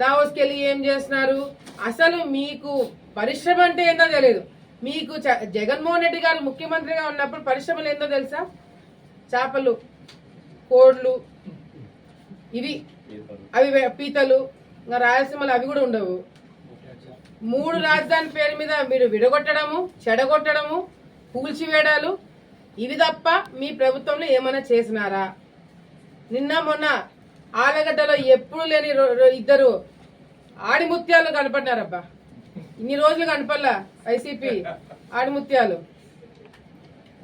దావోస్కి వెళ్ళి ఏం చేస్తున్నారు? అసలు మీకు పరిశ్రమ అంటే ఏందో తెలియదు మీకు జగన్మోహన్ రెడ్డి గారు ముఖ్యమంత్రిగా ఉన్నప్పుడు పరిశ్రమలు ఏందో తెలుసా? చేపలు కోడ్లు ఇవి. అవి పీతలు ఇంకా రాయలసీమలో అవి కూడా ఉండవు. మూడు రాజధాని పేరు మీద మీరు విడగొట్టడము చెడగొట్టడము కూల్చివేయడాలు ఇవి తప్ప మీ ప్రభుత్వంలో ఏమైనా చేసినారా? నిన్న మొన్న ఆలగడ్డలో ఎప్పుడు లేని రో- ఇద్దరు ఆడిముత్యాలు కనపడినారబ్బా. ఇన్ని రోజులు కనపడలా వైసీపీ ఆడిముత్యాలు.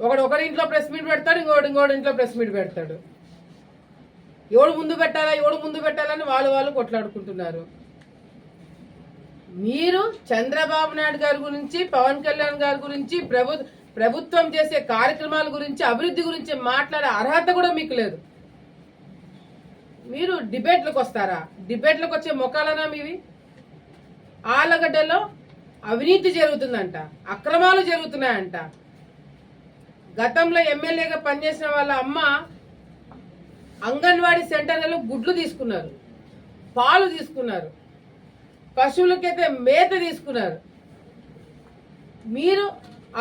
ఒకడు ఒకడి ఇంట్లో ప్రెస్ మీట్ పెడతాడు ఇంకోటి ఇంకోటి ఇంట్లో ప్రెస్ మీట్ పెడతాడు. ఎవడు ముందు పెట్టాలా ఎవడు ముందు పెట్టాలని వాళ్ళు వాళ్ళు కొట్లాడుకుంటున్నారు. మీరు చంద్రబాబు నాయుడు గారి గురించి పవన్ కళ్యాణ్ గారి గురించి ప్రభు ప్రభుత్వం చేసే కార్యక్రమాల గురించి అభివృద్ధి గురించి మాట్లాడే అర్హత కూడా మీకు లేదు. మీరు డిబేట్లకు వస్తారా? డిబేట్లకు వచ్చే మొక్కలనా మీవి? ఆలగడ్డలో అవినీతి జరుగుతుందంట అక్రమాలు జరుగుతున్నాయంట. గతంలో ఎమ్మెల్యేగా పనిచేసిన వాళ్ళ అమ్మ అంగన్వాడీ సెంటర్లలో గుడ్లు తీసుకున్నారు పాలు తీసుకున్నారు పశువులకైతే మేత తీసుకున్నారు. మీరు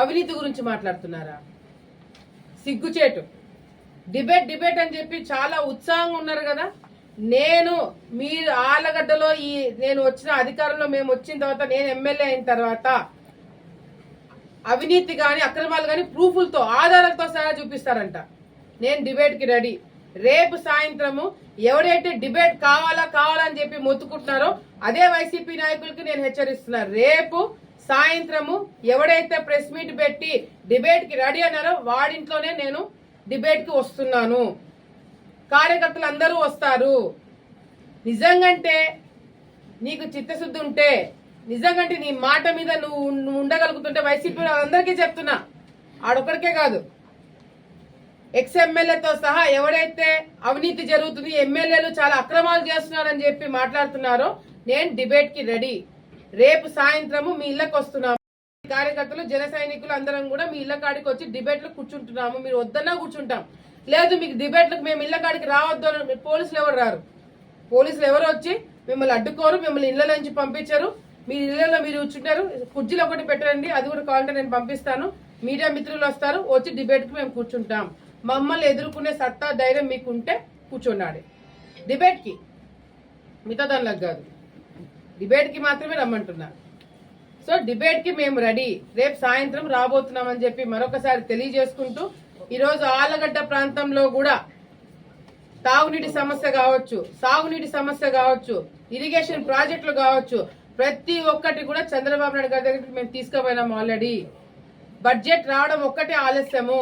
అవినీతి గురించి మాట్లాడుతున్నారా? సిగ్గుచేటు. డిబేట్ డిబేట్ అని చెప్పి చాలా ఉత్సాహంగా ఉన్నారు కదా? నేను మీరు ఆలగడ్డలో ఈ నేను వచ్చిన అధికారంలో మేము వచ్చిన తర్వాత నేను ఎమ్మెల్యే అయిన తర్వాత అవినీతి కానీ అక్రమాలు కానీ ప్రూఫ్లతో ఆధారాలతో సహా చూపిస్తారంట. నేను డిబేట్కి రెడీ. రేపు సాయంత్రము ఎవరైతే డిబేట్ కావాలా కావాలా అని చెప్పి మొత్తుకుంటున్నారో అదే వైసీపీ నాయకులకి నేను హెచ్చరిస్తున్నా. రేపు సాయంత్రము ఎవడైతే ప్రెస్ మీట్ పెట్టి డిబేట్కి రెడీ అన్నారో వాడింట్లోనే నేను డిబేట్కి వస్తున్నాను. కార్యకర్తలు అందరూ వస్తారు. నిజంగంటే నీకు చిత్తశుద్ధి ఉంటే నిజంగంటే నీ మాట మీద నువ్వు నువ్వు ఉండగలుగుతుంటే వైసీపీ అందరికీ చెప్తున్నా. ఆడొక్కడికే కాదు. ఎక్స్ ఎమ్మెల్యేతో సహా ఎవరైతే అవినీతి జరుగుతుంది ఎమ్మెల్యేలు చాలా అక్రమాలు చేస్తున్నారని చెప్పి మాట్లాడుతున్నారో నేను డిబేట్కి రెడీ. రేపు సాయంత్రము మీ ఇళ్ళకి వస్తున్నాము. కార్యకర్తలు జన సైనికులు అందరం కూడా మీ ఇళ్ళ కాడికి వచ్చి డిబేట్లో కూర్చుంటున్నాము. మీరు వద్దన్నా కూర్చుంటాం. లేదు మీకు డిబేట్లకు మేము ఇళ్ళ కాడికి రావద్దు అని పోలీసులు ఎవరు రారు? పోలీసులు ఎవరు వచ్చి మిమ్మల్ని అడ్డుకోరు మిమ్మల్ని ఇళ్ళ నుంచి పంపించరు. మీ ఇళ్ళలో మీరు కూర్చుంటారు కుర్చీలు ఒకటి పెట్టండి అది కూడా కావాలంటే నేను పంపిస్తాను. మీడియా మిత్రులు వస్తారు వచ్చి డిబేట్కి మేము కూర్చుంటాం. మమ్మల్ని ఎదుర్కొనే సత్తా ధైర్యం మీకు ఉంటే కూర్చున్నాడు డిబేట్కి మిగతా దానిలకు కాదు. డిబేట్కి మాత్రమే రమ్మంటున్నారు సో డిబేట్కి మేము రెడీ. రేపు సాయంత్రం రాబోతున్నామని చెప్పి మరొకసారి తెలియజేసుకుంటూ ఈరోజు ఆలగడ్డ ప్రాంతంలో కూడా తాగునీటి సమస్య కావచ్చు సాగునీటి సమస్య కావచ్చు ఇరిగేషన్ ప్రాజెక్టులు కావచ్చు ప్రతి ఒక్కటి కూడా చంద్రబాబు నాయుడు గారి దగ్గరికి మేము తీసుకుపోయినాం ఆల్రెడీ బడ్జెట్ రావడం ఒక్కటే ఆలస్యము.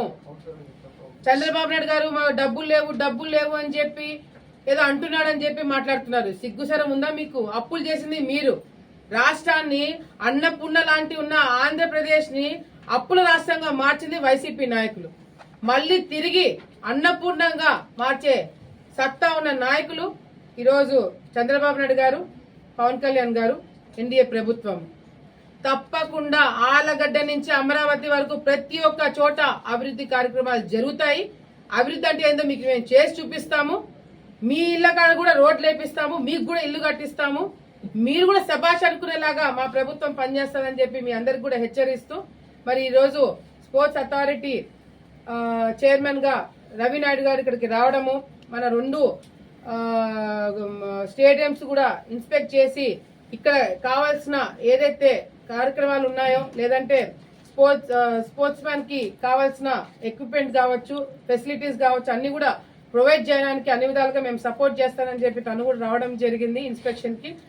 చంద్రబాబు నాయుడు గారు మా డబ్బులు లేవు డబ్బులు లేవు అని చెప్పి ఏదో అంటున్నాడని చెప్పి మాట్లాడుతున్నారు. సిగ్గుసరం ఉందా మీకు? అప్పులు చేసింది మీరు. రాష్ట్రాన్ని అన్నపూర్ణ లాంటి ఉన్న ఆంధ్రప్రదేశ్ని అప్పుల రాష్ట్రంగా మార్చింది వైసీపీ నాయకులు. మళ్ళీ తిరిగి అన్నపూర్ణంగా మార్చే సత్తా ఉన్న నాయకులు ఈరోజు చంద్రబాబు నాయుడు గారు పవన్ కళ్యాణ్ గారు ఎన్డీఏ ప్రభుత్వం. తప్పకుండా ఆలగడ్డ నుంచి అమరావతి వరకు ప్రతి ఒక్క చోట అభివృద్ధి కార్యక్రమాలు జరుగుతాయి. అభివృద్ధి అంటే ఏందో మీకు మేము చేసి చూపిస్తాము. మీ ఇళ్ళ కాడ కూడా రోడ్లు వేపిస్తాము మీకు కూడా ఇల్లు కట్టిస్తాము. మీరు కూడా శభాష్ అనుకునేలాగా మా ప్రభుత్వం పనిచేస్తుందని చెప్పి మీ అందరికి కూడా హెచ్చరిస్తూ మరి ఈరోజు స్పోర్ట్స్ అథారిటీ చైర్మన్గా చైర్మన్గా రవి నాయుడు గారు ఇక్కడికి రావడము మన రెండు స్టేడియంస్ కూడా ఇన్స్పెక్ట్ చేసి ఇక్కడ కావాల్సిన ఏదైతే కార్యక్రమాలు ఉన్నాయో లేదంటే స్పోర్ట్స్ స్పోర్ట్స్ మ్యాన్కి కావాల్సిన ఎక్విప్మెంట్ కావచ్చు ఫెసిలిటీస్ కావచ్చు అన్ని కూడా ప్రొవైడ్ చేయడానికి అన్ని విధాలుగా మేము సపోర్ట్ చేస్తానని చెప్పి తను కూడా రావడం జరిగింది ఇన్స్పెక్షన్కి.